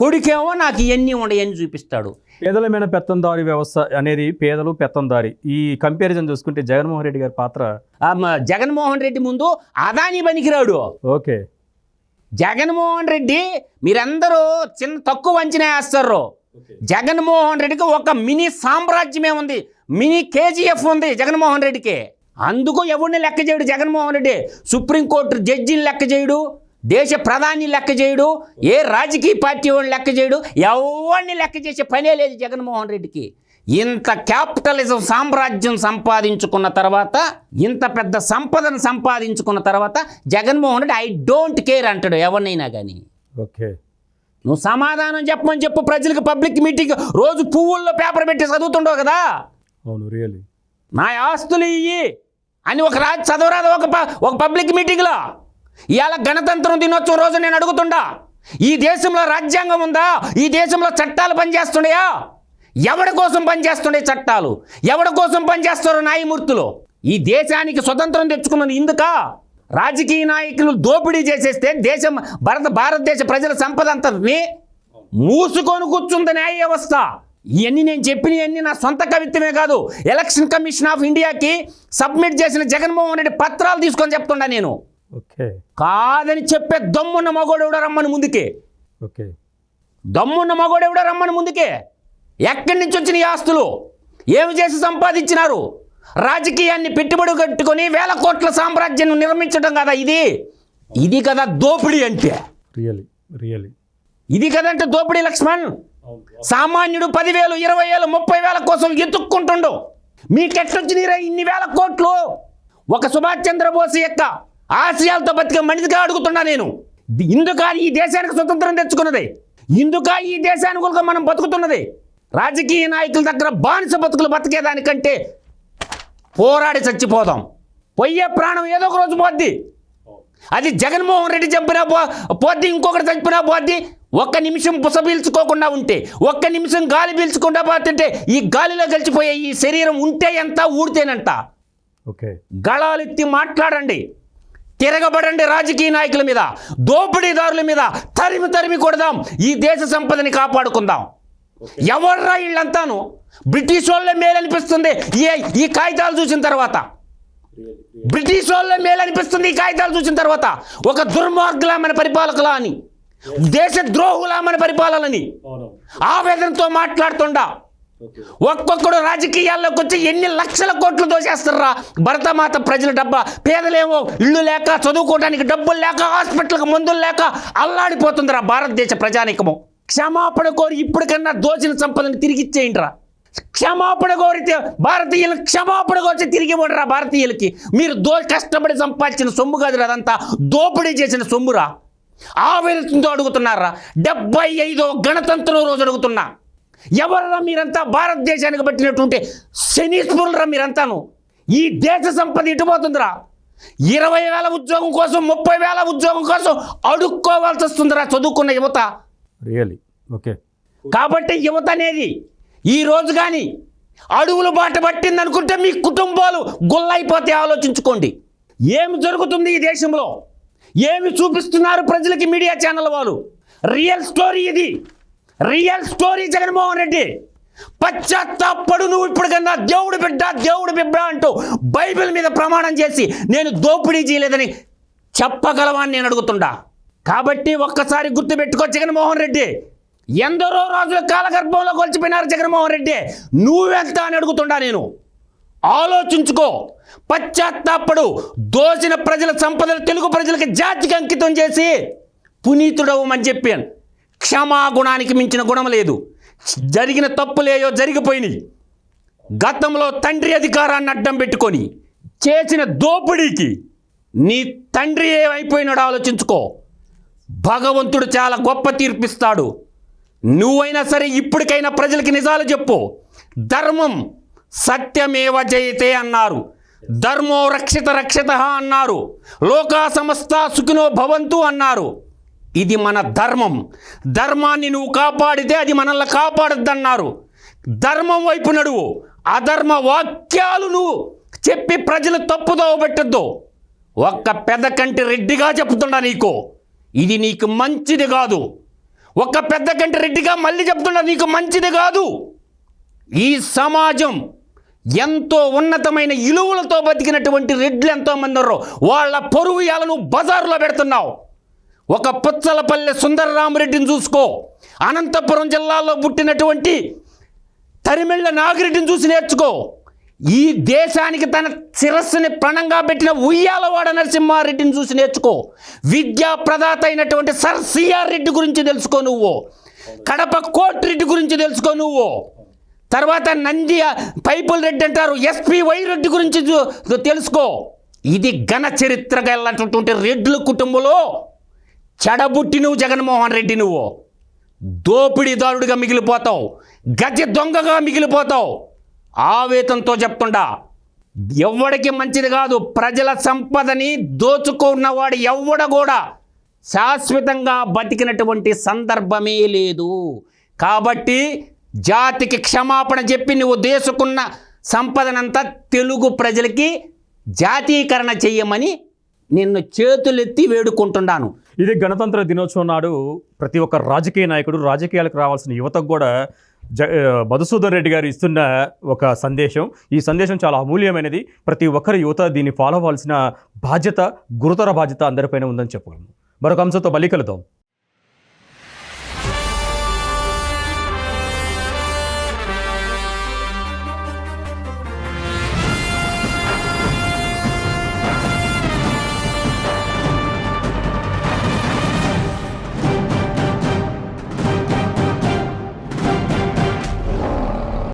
కొడుకేమో నాకు ఇవన్నీ ఉండయని చూపిస్తాడు. పేదల మీద పెత్తందారి వ్యవస్థ అనేది పేదలు పెత్తందారి. ఈ కంపారిజన్ చూసుకుంటే జగన్మోహన్ రెడ్డి గారి పాత్ర జగన్మోహన్ రెడ్డి ముందు అదాని పనికిరాడు. ఓకే. జగన్మోహన్ రెడ్డి మీరందరూ చిన్న తక్కువ అంచనా వేస్తారు. జగన్మోహన్ రెడ్డికి ఒక మినీ సామ్రాజ్యమే ఉంది. మినీ కేజీఎఫ్ ఉంది జగన్మోహన్ రెడ్డికి. అందుకు ఎవరిని లెక్క చేయడు జగన్మోహన్ రెడ్డి. సుప్రీంకోర్టు జడ్జిని లెక్క చేయడు. దేశ ప్రధాని లెక్క చేయడు ఏ రాజకీయ పార్టీ వాడిని లెక్క చేయడు ఎవరిని లెక్క చేసే పనే లేదు జగన్మోహన్ రెడ్డికి. ఇంత క్యాపిటలిజం సామ్రాజ్యం సంపాదించుకున్న తర్వాత ఇంత పెద్ద సంపదను సంపాదించుకున్న తర్వాత Jaganmohan Reddy I don't care అంటాడు ఎవరినైనా కానీ ఓకే. నువ్వు సమాధానం చెప్పమని చెప్పు ప్రజలకు పబ్లిక్ మీటింగ్ రోజు పువ్వుల్లో పేపర్ పెట్టి చదువుతుండవు కదా. అవును నా ఆస్తులు ఇయ్యి. అని ఒక రాజు చదవరాదు ఒక ఒక పబ్లిక్ మీటింగ్లో. ఇవాళ గణతంత్రం దినోత్సవం రోజు నేను అడుగుతుండా ఈ దేశంలో రాజ్యాంగం ఉందా? ఈ దేశంలో చట్టాలు పనిచేస్తున్నాయా? ఎవడి కోసం పనిచేస్తుండే చట్టాలు? ఎవడి కోసం పనిచేస్తారు న్యాయమూర్తులు? ఈ దేశానికి స్వతంత్రం తెచ్చుకున్నది ఇందుకా. రాజకీయ నాయకులు దోపిడీ చేసేస్తే దేశం భారత భారతదేశ ప్రజల సంపద అంతని మూసుకొని కూర్చుంది న్యాయ వ్యవస్థ. ఇవన్నీ నేను చెప్పినవన్నీ నా సొంత కవిత్వమే కాదు. ఎలక్షన్ కమిషన్ ఆఫ్ ఇండియాకి సబ్మిట్ చేసిన జగన్మోహన్ రెడ్డి పత్రాలు తీసుకొని చెప్తుండా నేను. కాదని చెప్పే దమ్మున్న మగోడెవడో రమ్మని ముందుకే? ఓకే. దమ్మున్న మగోడెవడో రమ్మని ముందుకే? ఎక్కడి నుంచి వచ్చిన ఆస్తులు? ఏమి చేసి సంపాదించినారు? రాజకీయాన్ని పెట్టుబడి కట్టుకొని వేల కోట్ల సామ్రాజ్యాన్ని నిర్మించడం కదా ఇది? ఇది కదా దోపిడీ అంటే. రియలీ రియలీ ఇది కదంటే దోపిడీ లక్ష్మణ్? సామాన్యుడు పదివేలు ఇరవై వేలు ముప్పై వేల కోసం ఎత్తుక్కుంటుండు. మీకెట్టొచ్చినీరా ఇన్ని వేల కోట్లు? ఒక సుభాష్ చంద్రబోస్ యొక్క ఆశయాలతో బతికే మనిషిగా అడుగుతున్నా నేను. ఇందుక ఈ దేశానికి స్వతంత్రం తెచ్చుకున్నది. ఇందుక ఈ దేశానికి మనం బతుకుతున్నది. రాజకీయ నాయకుల దగ్గర బానిస బతుకులు బతికేదానికంటే పోరాడి చచ్చిపోదాం. పోయే ప్రాణం ఏదో ఒక రోజు పోద్ది. అది జగన్మోహన్ రెడ్డి చంపినా పో పోద్ది ఇంకొకటి చంపినా పోద్ది. ఒక్క నిమిషం పుస పీల్చుకోకుండా ఉంటే ఒక్క నిమిషం గాలి పీల్చకుండా పోతుంటే ఈ గాలిలో కలిసిపోయే ఈ శరీరం ఉంటే ఎంత ఊడితేనంట ఓకే. గళాలెత్తి మాట్లాడండి. తిరగబడండి రాజకీయ నాయకుల మీద దోపిడీదారుల మీద తరిమి తరిమి కొడదాం ఈ దేశ సంపదని కాపాడుకుందాం. ఎవర్రా వీళ్ళంతాను? బ్రిటిష్ వాళ్ళే మేలనిపిస్తుంది ఈ ఈ కాగితాలు చూసిన తర్వాత. బ్రిటిష్ వాళ్ళే మేలనిపిస్తుంది ఈ కాగితాలు చూసిన తర్వాత. ఒక దుర్మార్గులా మన పరిపాలకులా అని దేశ ద్రోహులా మన పరిపాలనని ఆవేదనతో మాట్లాడుతుండా. ఒక్కొక్కడు రాజకీయాల్లోకి వచ్చి ఎన్ని లక్షల కోట్లు దోచేస్తారా? భరతమాత ప్రజల డబ్బా. పేదలేమో ఇళ్ళు లేక చదువుకోవడానికి డబ్బులు లేక హాస్పిటల్కి మందులు లేక అల్లాడిపోతుందిరా భారతదేశ ప్రజానికము. క్షమాపణ కోరి ఇప్పటికన్నా దోచిన సంపదను తిరిగిచ్చేయండి రా క్షమాపణ కోరితే భారతీయులకు క్షమాపణ కోరితే తిరిగి ఇవ్వడరా భారతీయులకి. మీరు దో కష్టపడి సంపాదించిన సొమ్ము కాదు అదంతా. దోపిడీ చేసిన సొమ్మురా. ఆవేదనతో అడుగుతున్నారా? డెబ్బై ఐదో గణతంత్రం రోజు అడుగుతున్నా. ఎవర్రా మీరంతా భారతదేశానికి పట్టినటువంటి శనీశ్వరులరా మీరంతాను? ఈ దేశ సంపద ఇటుపోతుందిరా ఇరవై వేల ఉద్యోగం కోసం ముప్పై వేల ఉద్యోగం కోసం అడుక్కోవాల్సి వస్తుందిరా చదువుకున్న యువత. రియలీ ఓకే కాబట్టి యువత అనేది ఈ రోజు కానీ అడుగులు బాట పట్టింది అనుకుంటే మీ కుటుంబాలు గుల్లైపోతే ఆలోచించుకోండి. ఏమి జరుగుతుంది ఈ దేశంలో? ఏమి చూపిస్తున్నారు ప్రజలకి మీడియా ఛానల్ వాళ్ళు? రియల్ స్టోరీ ఇది. Real story Jaganmohan Reddy. పశ్చాత్తాపడు నువ్వు ఇప్పుడు కన్నా దేవుడు బిడ్డ దేవుడు బిడ్డ అంటూ బైబిల్ మీద ప్రమాణం చేసి నేను దోపిడీ చేయలేదని చెప్పగలవాన్ని నేను అడుగుతుండా? కాబట్టి ఒక్కసారి గుర్తుపెట్టుకో జగన్మోహన్ రెడ్డి. ఎందరో రోజుల కాలగర్భంలో కొలిచిపోయినారు జగన్మోహన్ రెడ్డి. నువ్వెంత అని అడుగుతుండా నేను. ఆలోచించుకో. పశ్చాత్తాపడు దోచిన ప్రజల సంపదలు తెలుగు ప్రజలకి జాతికి అంకితం చేసి పునీతుడవమని చెప్పాను. క్షమాగుణానికి మించిన గుణం లేదు. జరిగిన తప్పులేయో జరిగిపోయినాయి. గతంలో తండ్రి అధికారాన్ని అడ్డం పెట్టుకొని చేసిన దోపిడీకి నీ తండ్రి ఏమైపోయినాడో ఆలోచించుకో. భగవంతుడు చాలా గొప్ప తీర్పిస్తాడు. నువ్వైనా సరే ఇప్పటికైనా ప్రజలకి నిజాలు చెప్పు. ధర్మం సత్యమేవ జయతే అన్నారు. ధర్మో రక్షిత రక్షిత అన్నారు. లోకా సమస్త సుఖినో భవంతు అన్నారు. ఇది మన ధర్మం. ధర్మాన్ని నువ్వు కాపాడితే అది మనల్ని కాపాడుద్దన్నారు. ధర్మం వైపు నడువు. అధర్మ వాక్యాలు నువ్వు చెప్పి ప్రజలు తప్పుదోవ పెట్టద్దు ఒక్క పెద్ద కంటి రెడ్డిగా చెప్తుండ నీకు. ఇది నీకు మంచిది కాదు. ఒక్క పెద్ద కంటి రెడ్డిగా మళ్ళీ చెప్తుండ నీకు మంచిది కాదు. ఈ సమాజం ఎంతో ఉన్నతమైన ఇలువలతో బతికినటువంటి రెడ్లు ఎంతోమంది ఉన్నారు వాళ్ళ పొరుగు యాలను బజారులో పెడుతున్నావు. ఒక పుచ్చలపల్లె సుందరరామరెడ్డిని చూసుకో. అనంతపురం జిల్లాలో పుట్టినటువంటి తరిమిళ్ళ నాగిరెడ్డిని చూసి నేర్చుకో. ఈ దేశానికి తన శిరస్సుని పణంగా పెట్టిన ఉయ్యాలవాడ నరసింహారెడ్డిని చూసి నేర్చుకో. విద్యా ప్రదాత అయినటువంటి సర్ సిఆర్ రెడ్డి గురించి తెలుసుకో నువ్వు. కడప కోట్ రెడ్డి గురించి తెలుసుకో నువ్వు. తర్వాత నంది పైపుల్ రెడ్డి అంటారు. ఎస్పి వై రెడ్డి గురించి చూ- తెలుసుకో. ఇది ఘన చరిత్ర గలటువంటి రెడ్ల కుటుంబంలో చెడబుట్టి నువ్వు జగన్మోహన్ రెడ్డి నువ్వు. దోపిడీదారుడిగా మిగిలిపోతావు. గజ దొంగగా మిగిలిపోతావు. ఆవేతంతో చెప్తుండా. ఎవడికి మంచిది కాదు ప్రజల సంపదని దోచుకున్నవాడు ఎవడ కూడా శాశ్వతంగా బతికినటువంటి సందర్భమే లేదు. కాబట్టి జాతికి క్షమాపణ చెప్పి నువ్వు దేశకున్న సంపదనంతా తెలుగు ప్రజలకి జాతీకరణ చెయ్యమని నిన్ను చేతులెత్తి వేడుకుంటున్నాను. ఇది గణతంత్ర దినోత్సవం నాడు ప్రతి ఒక్క రాజకీయ నాయకుడు రాజకీయాలకు రావాల్సిన యువతకు కూడా జ మధుసూదన్ రెడ్డి గారు ఇస్తున్న ఒక సందేశం. ఈ సందేశం చాలా అమూల్యమైనది. ప్రతి ఒక్కరి యువత దీన్ని ఫాలో అవ్వాల్సిన బాధ్యత గురుతర బాధ్యత అందరిపైన ఉందని చెప్పగలను. మరొక అంశంతో మళ్ళీ కలుద్దాం.